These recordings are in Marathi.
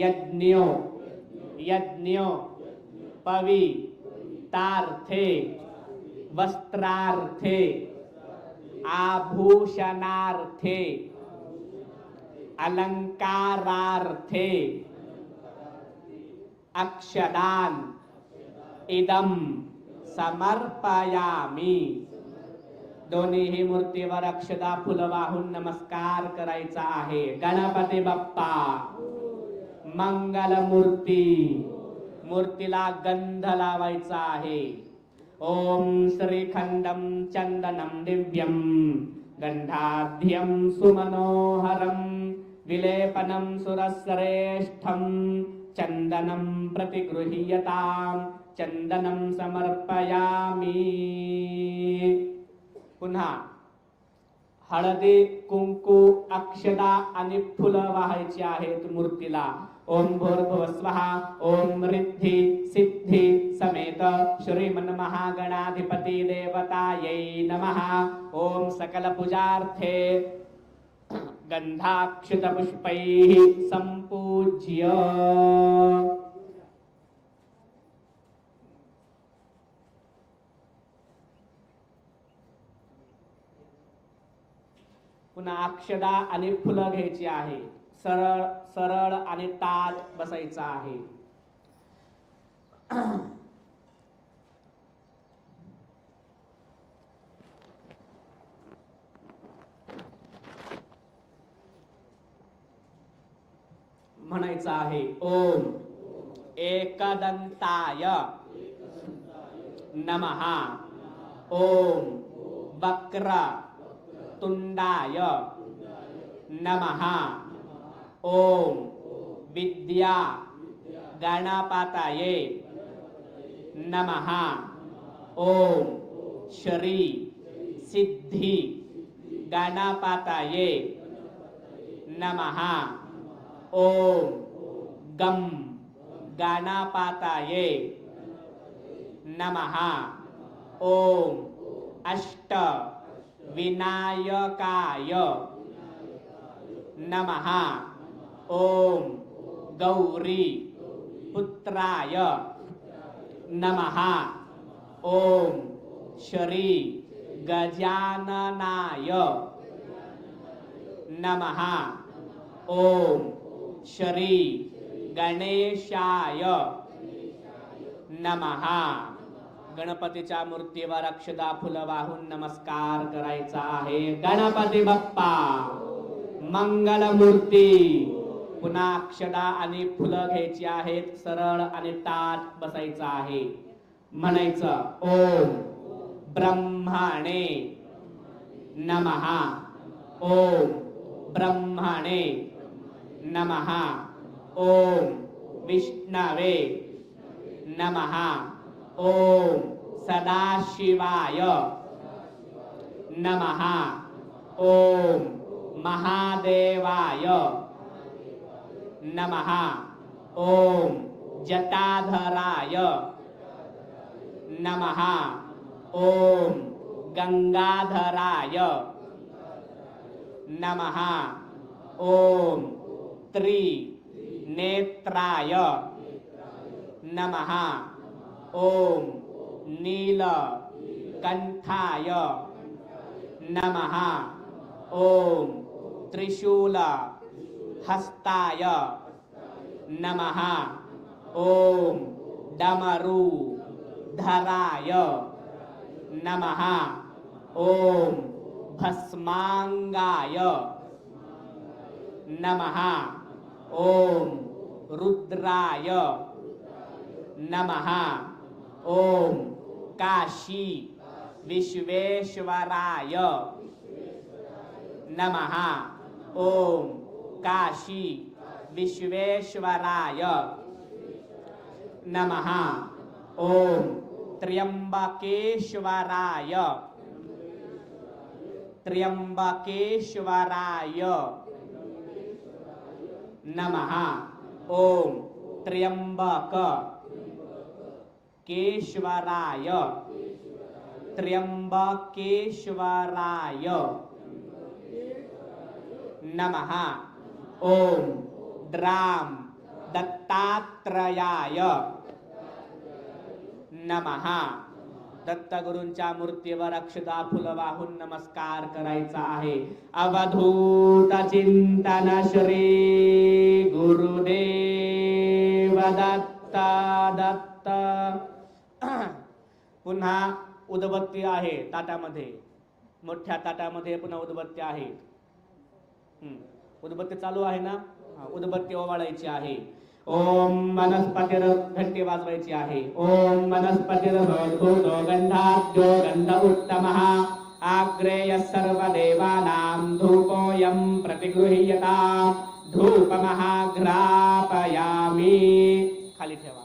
यज्ञो यज्ञो पवी तार्थे वस्त्रार्थे आभूषणार्थे अलंकारार्थे अक्षदान इदम समर्पयामी। दोन्हीही मूर्तीवर अक्षदा फुलं वाहून नमस्कार करायचा आहे. गणपती बाप्पा! मंगल मूर्ती मूर्तीला गंध लावायचा आहे. ओम श्रीखंडम चंदनम दिव्यम गंधाध्यम सुमनोहरम विलेपनं सुरश्रेष्ठम चंदनम प्रतिगृह्यतां चन्दनं समर्पयामि। पुन्हा हळदी कुंकू अक्षदा आणि फुलं वाहायची आहेत मूर्तीला. ओम भूर्भुवस्वः ओम रिद्धी सिद्धी समेत श्रीमन महागणाधिपती देवतायै नमः। ओम सकल पूजार्थे गंधाक्षित पुष्पैः संपूज्य पुन्हा अक्षदा आणि फुलं घ्यायची आहे. सरळ सरळ आणि ताट बसायचा आहे. म्हणायचं आहे ओम एकदंताय नमः. ओम बक्र तुंडाय नमः. ओम विद्या गणपतये नमः ओम श्री सिद्धी गणपतये नमः ओम गम गणपतये नमः ओम अष्ट विनायकाय नमः ओम गौरी पुत्राय नमः। ओम श्री गजाननाय नमः। ओम श्री गणेशाय नमः। गणपतीच्या मूर्तीवर अक्षदा फुलं वाहून नमस्कार करायचा आहे. गणपती बाप्पा मंगलमूर्ती पुन्हा अक्षदा आणि फुलं घ्यायची आहेत सरळ आणि ताट बसायचं आहे. म्हणायचं ओम ब्रह्माणे नमः. ओम ब्रह्माणे नमः। ओम विष्णवे नमः। ओम सदाशिवाय नमः। ओम महादेवाय नमः। ॐ जटाधराय। नमः। ॐ गङ्गाधराय नमः। ॐ त्रिनेत्राय। नमः। ॐ नीलकण्ठाय नमः। ॐ ॐशूल हस्ताय। नमः। ओम डमरू धराय। नमः। ओम भस्मांगाय नमः। ओम रुद्राय। नमः। ओम काशी विश्वेश्वराय। नमः। ओम काशी विश्वेश्वराय नमः। ॐ त्र्यम्बकेश्वराय। त्र्यम्बकेश्वराय नमः। ॐ त्र्यम्बक केश्वराय त्र्यम्बकेश्वराय नमः। ओम। द्राम। दत्तात्रयाय। नमहा दत्तगुरूंच्या मूर्तीवर अक्षदा फुल वाहून नमस्कार करायचा आहे. अवधूत चिंतन श्री गुरुदेव दत्त दत्त. पुन्हा उदबत्ती आहे ताटामध्ये. मोठ्या ताटामध्ये पुन्हा उदबत्ती आहे. हम्म. उदबत्ती चालू आहे ना? उदबत्ती ओवाळायची आहे. ओम वनस्पतीर घंटी वाजवायची आहे. ओम वनस्पतीर भूतो गंधाद्यो गंध उत्तमः। आग्रेय सर्व देवानां धूपोऽयं प्रतिगृह्यता। धूपमहाघ्रापयामी। खाली ठेवा.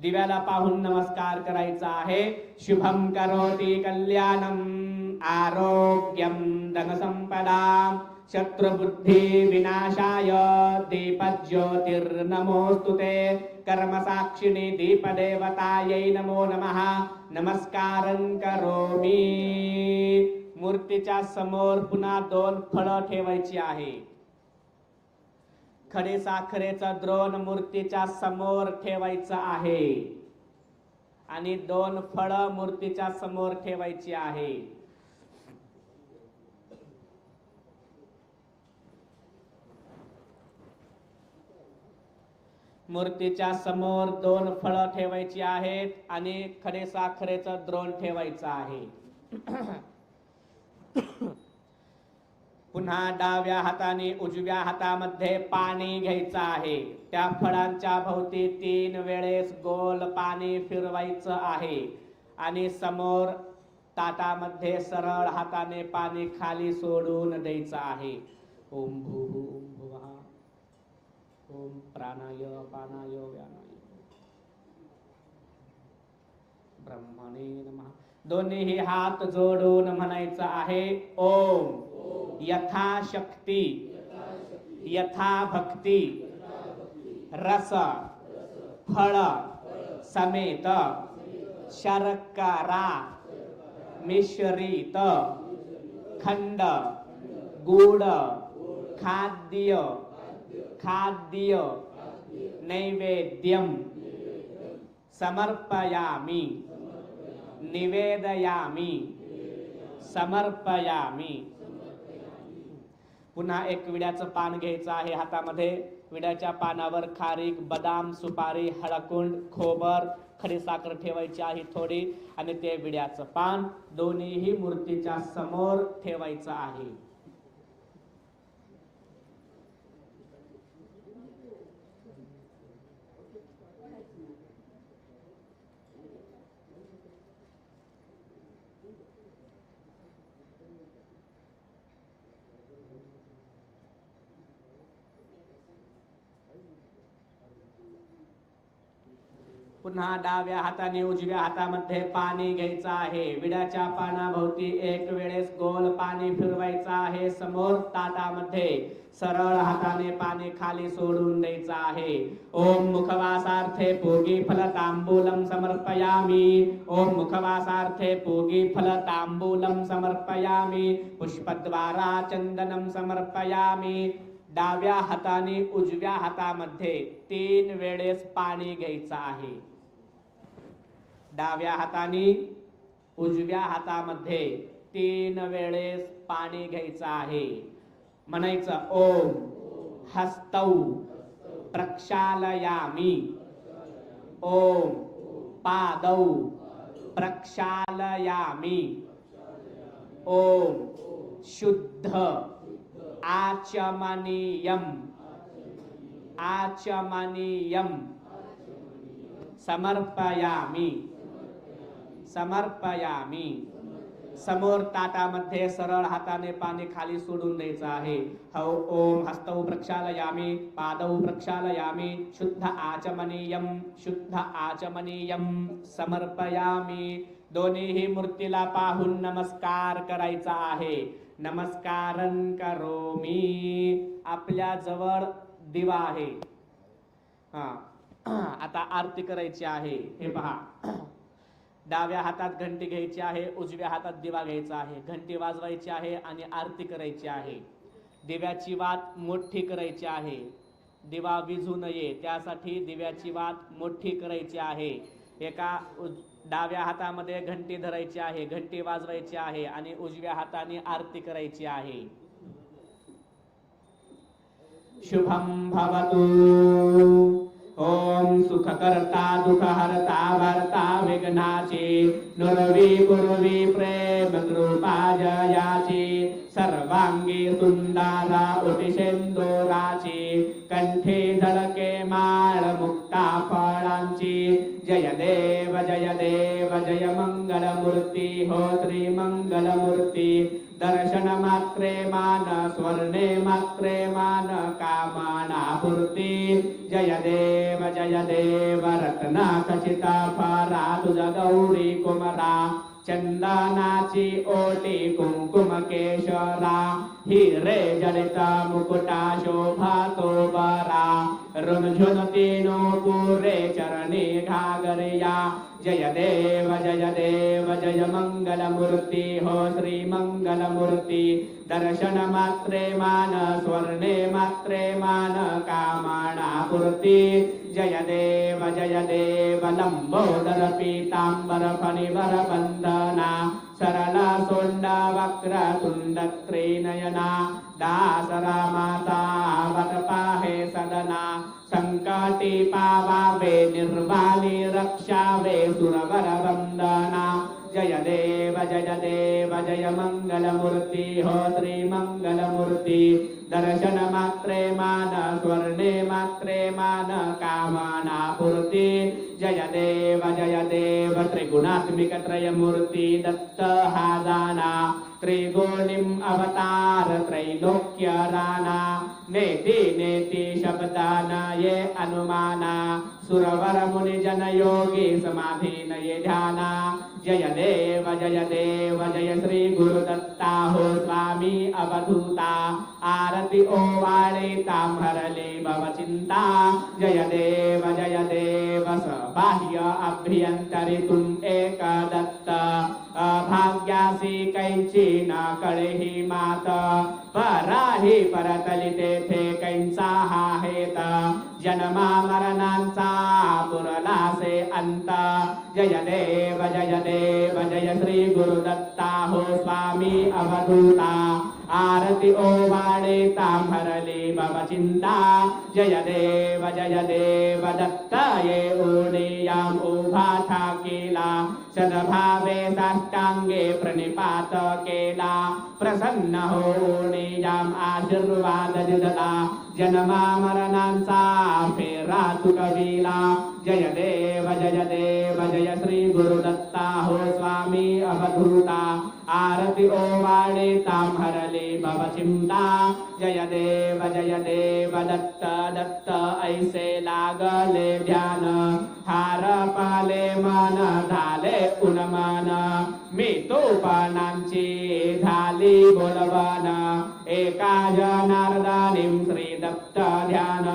दिव्याला पाहून नमस्कार करायचा आहे. शुभम करोति कल्याणम। आरोग्यम धनसंपदा शत्रुबुद्धिविनाशाय दीपज्योतिर्नमोऽस्तु ते। कर्मसाक्षिणी दीपदेवतायै नमो नमः। नमस्कारं करोमि। मूर्तीच्या समोर पुन्हा दोन फळं ठेवायची आहे. खडे साखरेचा द्रोण मूर्तीच्या समोर ठेवायचं आहे. आणि दोन फळं मूर्तीच्या समोर ठेवायची आहे. मूर्तीच्या समोर दोन फळं ठेवायची आहेत आणि खडे साखरेचं द्रोण ठेवायचं आहे. पुन्हा डाव्या हाताने उजव्या हातामध्ये पाणी घ्यायचं आहे. त्या फळांच्या भोवती तीन वेळेस गोल पाणी फिरवायचं आहे. आणि समोर ताटामध्ये सरळ हाताने पाणी खाली सोडून द्यायचं आहे. ओम भू ओम पानाय व्यानाय ब्रह्मणे नम. दोन्हीही हात जोडून म्हणायचं आहे ओम. यथाशक्ती. यथा भक्ती रस. फळ. समेत. शर्करा. मिश्रित. खंड. गुड खाद्य. खाद्य. नैवेद्यं समर्पयामि। निवेदयामि। समर्पयामि। पुन्हा एक विड्याचं पान घ्यायचं आहे हातामध्ये. विड्याच्या पानावर खारीक बदाम सुपारी हळकुंड खोबर खडीसाखर ठेवायची आहे थोडी आणि ते विड्याचं पान दोन्हीही मूर्तीच्या समोर ठेवायचं आहे. पुन्हा डाव्या हाताने उजव्या हातामध्ये पाणी घ्यायचं आहे. विड्याच्या पानाभोवती एक वेळेस गोल पाणी फिरवायचं आहे. समोर ताटामध्ये सरळ हाताने पाणी खाली सोडून द्यायचं आहे. ओम मुखवासार्थे पूगी फल तांबूलम समर्पयामी. ओम मुखवासार्थे पूगी फल तांबूलम समर्पयामी. पुष्पद्वारा चंदनम समर्पयामी. डाव्या हाताने उजव्या हातामध्ये तीन वेळेस पाणी घ्यायचं आहे. डाव्या हाताने उजव्या हातामध्ये तीन वेळेस पाणी घ्यायचं आहे. म्हणायचं ओम हस्तौ प्रक्षालयामी. ओम पादौ प्रक्षालयामी। ओम शुद्ध आचमनीयम। आचमनीयम। समर्पयामी। समर्पयामी. समोर ताटामध्ये सरळ हाताने पाणी खाली सोडून द्यायचं आहे. हौ ओम हस्तौ प्रक्षालयामी पादौ प्रक्षालयामी शुद्ध आचमनीयम शुद्ध आचमनीयम समर्पयामी. दोन्हीही मूर्तीला पाहून नमस्कार करायचा आहे. नमस्कारन करोमी. आपल्या जवळ दिवा आहे. हा आता आरती करायची आहे. हे पहा. डाव्या हातात घंटी घ्यायची आहे उजव्या हातात दिवा घ्यायचा आहे. घंटी वाजवायची आहे आणि आरती करायची आहे. दिव्याची वात मोठी करायची आहे. दिवा विझू नये त्यासाठी दिव्याची वात मोठी करायची आहे. एका उज- डाव्या हातामध्ये घंटी धरायची आहे घंटी वाजवायची आहे आणि उजव्या हाताने आरती करायची आहे. शुभम भवतु. ओम सुख करता दुख हरता भरता विघ्नाची नुरवी पूर्वी प्रेम कृपा जयाची। सर्वाङ्गी सुन्दारा उटिशेन्दोराची कण्ठे धलके माळमुक्ता फलाञ्ची। जय देव जय देव जय मङ्गलमूर्ति सुन्देन्दोरामङ्गलमूर्ति दर्शन दर्शनमात्रे मान स्वर्णे मात्रे मान कामानापूर्ति। जय देव जय देव रत्ना कचिता पारा तु जगौरी कुमरा। चन्दनाची ओटि कुङ्कुमकेशरा हिरे हि मुकुटा शोभातो वरा रुन्झुनतीनो पूरे चरणे घागरया जय देव जय देव जय मङ्गलमूर्ति हो श्रीमङ्गलमूर्ति दर्शनमात्रे मान स्वर्णे मात्रे मान कामाणापूर्ति जय देव जय देव लम्बोदर पीताम्बरफणि सरला सोण्डा वक्र सुन्दत्रिनयना दासरा माता वटपाहे सदना। सङ्काटे पावा वे निर्बालि रक्षा वे सुरबलवृन्दना जय देव जय देव जय मङ्गलमूर्ति होत्रि मङ्गलमूर्ति श्री दर्शन मात्रे मान स्वर्णे मात्रे मान कामना पूर्ती जय देव जय देव त्रिगुणात्मिक त्रयमूर्ती दत्त हा जाना त्रिगुणिम अवतार त्रैलोक्य राणा नेति नेति शब्दाना ये अनुमाना। सुरवर मुनि जन योगी समाधीन ये ध्याना। जय देव जय देव जय श्री गुरुदत्ता हो स्वामी अवधूता आरती ओवाळे तांभरले भव चिंता जय देव जय देव स बाह्य अभ्यंतरी तुम एक दत्त अभाग्यासी कैची न कळेही मात। पराही परतली तेथे कैंचा हा हेत जन्मा मरणांचा पुरलासे अंत। जय देव जय देव जय श्री गुरुदत्ता। हो स्वामी अवधूता आरति ओ माणे ताभरी मम चिन्ता। जय देव जय देव दत्ताये दत्तये ऊणीयाम् केला सदभावे साष्टाङ्गे प्रणिपात केला। प्रसन्नः ऊणीयाम् आशीर्वाद जददा जनमामरणां सा पे रातुकलीला जय देव जय देव जय श्री गुरुदत्ता। हो स्वामी अवधूता। आरती ओवाळे तांभरले भव चिंता जय देव जय देव दत्त दत्त ऐसे लागले ध्यान। हार पाले मन झाले उन्मन मी तो पानांची झाली बोलवन। एका जनार्दनीं श्री दत्त ध्यान।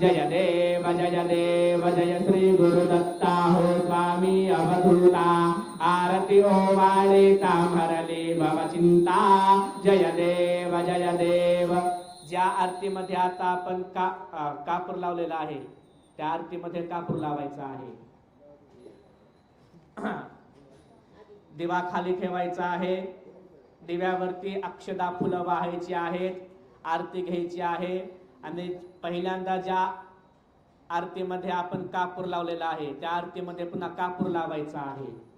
जय देव जय देव जय श्री गुरुदत्ता। हो स्वामी अवधूता। आरती हो ओवाळे तांभरले भव चिंता. जय देव जय देव. ज्या आरतीमध्ये आता आपण का कापूर लावलेला आहे त्या आरतीमध्ये कापूर लावायचा आहे. दिवा खाली ठेवायचा आहे. दिव्यावरती अक्षदा फुलं वाहायची आहेत आरती घ्यायची आहे. आणि पहिल्यांदा ज्या आरतीमध्ये आपण कापूर लावलेला आहे त्या आरतीमध्ये पुन्हा कापूर लावायचा आहे.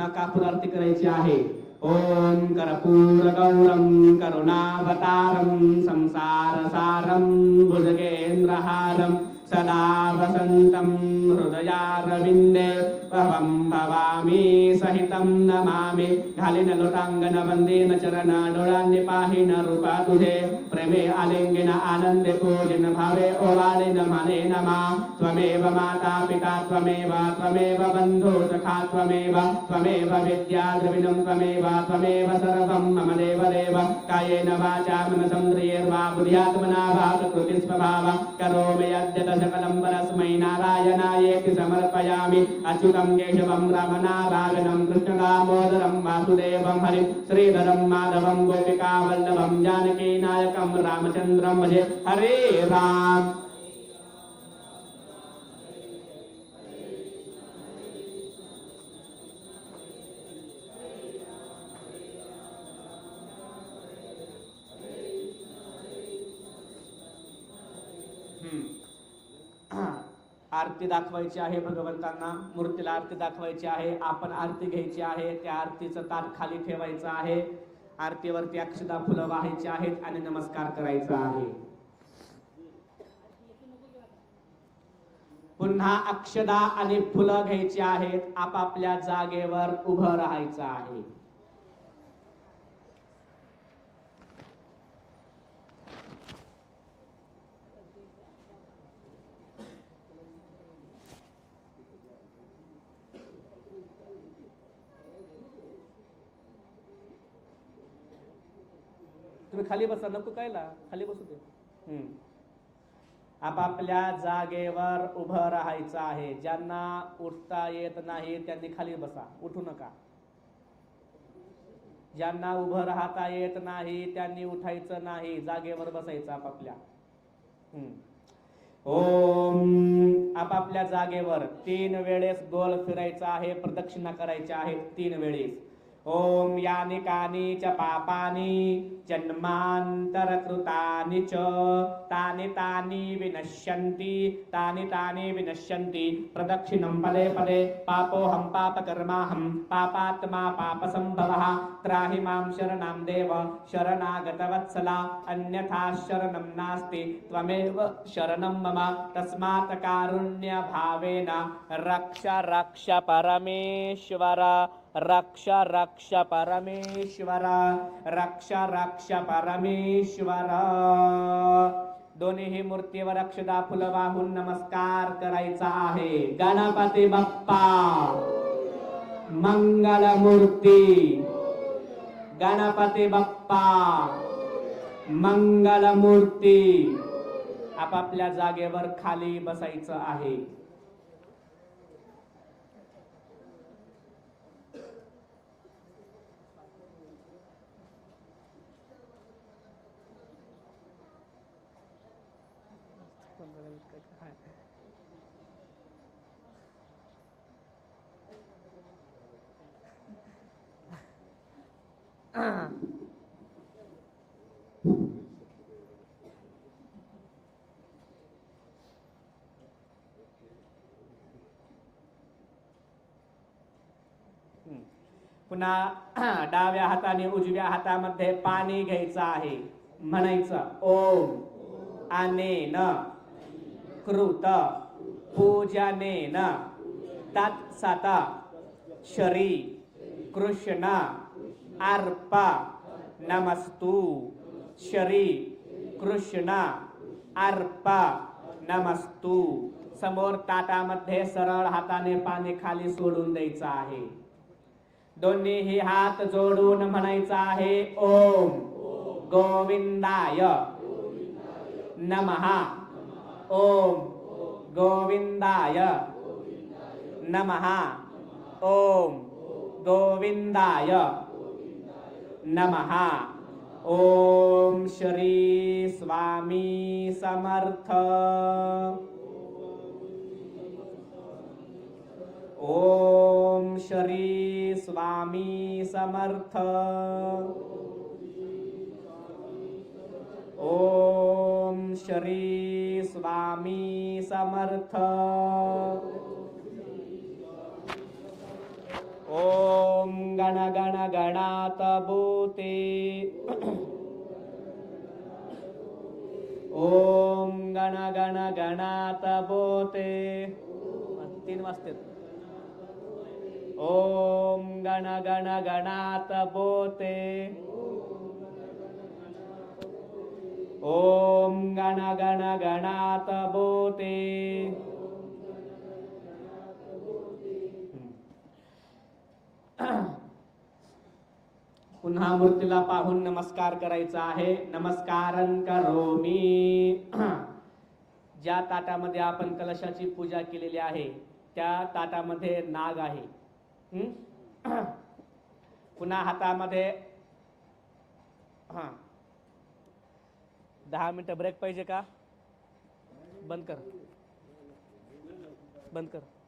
पुन्हा कापूर आरती करायची आहे? ओम कर्पूर गौरम करुणावतारम संसार सारम भुजगेंद्रहारम सदा वसंतम हृदयारविंदे भवं भवामी। सहितं नमामि। घालीन लोटांगण वंदेन चरण डोळांनी पाहिन रूपा तुझे प्रेमे आलिङ्गिन आनन्दे पूजिन भावे ओवालिन मने नमः। त्वमेव माता पिता त्वमेव त्वमेव बन्धु सखा त्वमेव त्वमेव विद्या द्रविणं त्वमेव त्वमेव सर्वं मम देव देव कायेन वाचा मनसन्द्रियैर्वा बुद्ध्यात्मना वा प्रकृतिस्वभाव। करोमि यद्यत सकलं परस्मै नारायणायेति समर्पयामि। अच्युतं केशवं रमणारायणं कृष्णदामोदरं वासुदेवं हरिं श्रीधरं माधवं गोपिकावल्लभं जानकीनायकं रामचन्द्रं भजे हरे राम आरती दाखवायची आहे भगवंतांना. मूर्तीला आरती दाखवायची आहे. आपण आरती घ्यायची आहे. त्या आरतीचं ताट खाली ठेवायचं आहे. आरतीवरती अक्षदा फुलं वाहायची आहेत आणि नमस्कार करायचा आहे. पुन्हा अक्षदा आणि फुलं घ्यायची आहेत. आपापल्या जागेवर उभं राहायचं आहे. तुम्ही खाली बसा नको कायला. खाली बसू दे. आपापल्या जागेवर उभं राहायचं आहे. ज्यांना उठता येत नाही त्यांनी खाली बसा. उठू नका. ज्यांना उभं राहता येत नाही त्यांनी उठायचं नाही. जागेवर बसायचं आपापल्या. ओम. आपापल्या जागेवर तीन वेळेस गोल फिरायचं आहे प्रदक्षिणा करायच्या आहेत तीन वेळेस. ओम यानि कानि च पापानि जन्मान्तरकृतानि च। तानि तानि विनश्यन्ति तानि तानि विनश्यन्ति। प्रदक्षिणं पदे पदे पापोऽहं पापकर्माहं पापात्मा पापसम्भवः। त्राहि मां शरणं देव शरणागतवत्सला अन्यथा शरणं नास्ति त्वमेव शरणं मम। तस्मात् कारुण्यभावेन रक्ष रक्ष परमेश्वर। रक्षा रक्षा परमेश्वर रक्षा रक्षा परमेश्वर. दोन्ही मूर्तीवर अक्षदा फुलं वाहून नमस्कार करायचा आहे. गणपती बाप्पा. मंगलमूर्ती गणपती बाप्पा. मंगलमूर्ती आपापल्या जागेवर खाली बसायचं आहे. पुन्हा डाव्या हाताने उजव्या हातामध्ये पाणी घ्यायचं आहे. म्हणायचं ओम अनेन कृत पूजनेन तत्सत शरी कृष्ण अर्प नमस्तु. शरी कृष्ण अर्प नमस्तु. समोर ताटामध्ये सरळ हाताने पाणी खाली सोडून द्यायचं आहे. दोन्हीही हात जोडून म्हणायचं आहे ओम. गोविंदाय. नमः ओम. गोविंदाय. नमः ओम. गोविंदाय. नमः ओम श्री स्वामी समर्थ. ओम श्री स्वामी समर्थ। ओम श्री स्वामी समर्थ। ओम गण गण गणात भूते। ओम गण गण गणात भूते। तीन वाजते ओम गण गण गणात बोते. ओम गण गण गणात बोते. पुन्हा मूर्तीला पाहून नमस्कार करायचा आहे. नमस्कारं करोमी ज्या ताटामध्ये आपण कलशाची पूजा केलेली आहे त्या ताटामध्ये नाग आहे. पुन्हा हातामध्ये हां. दहा मिनटं ब्रेक पाहिजे का? बंद कर. बंद कर.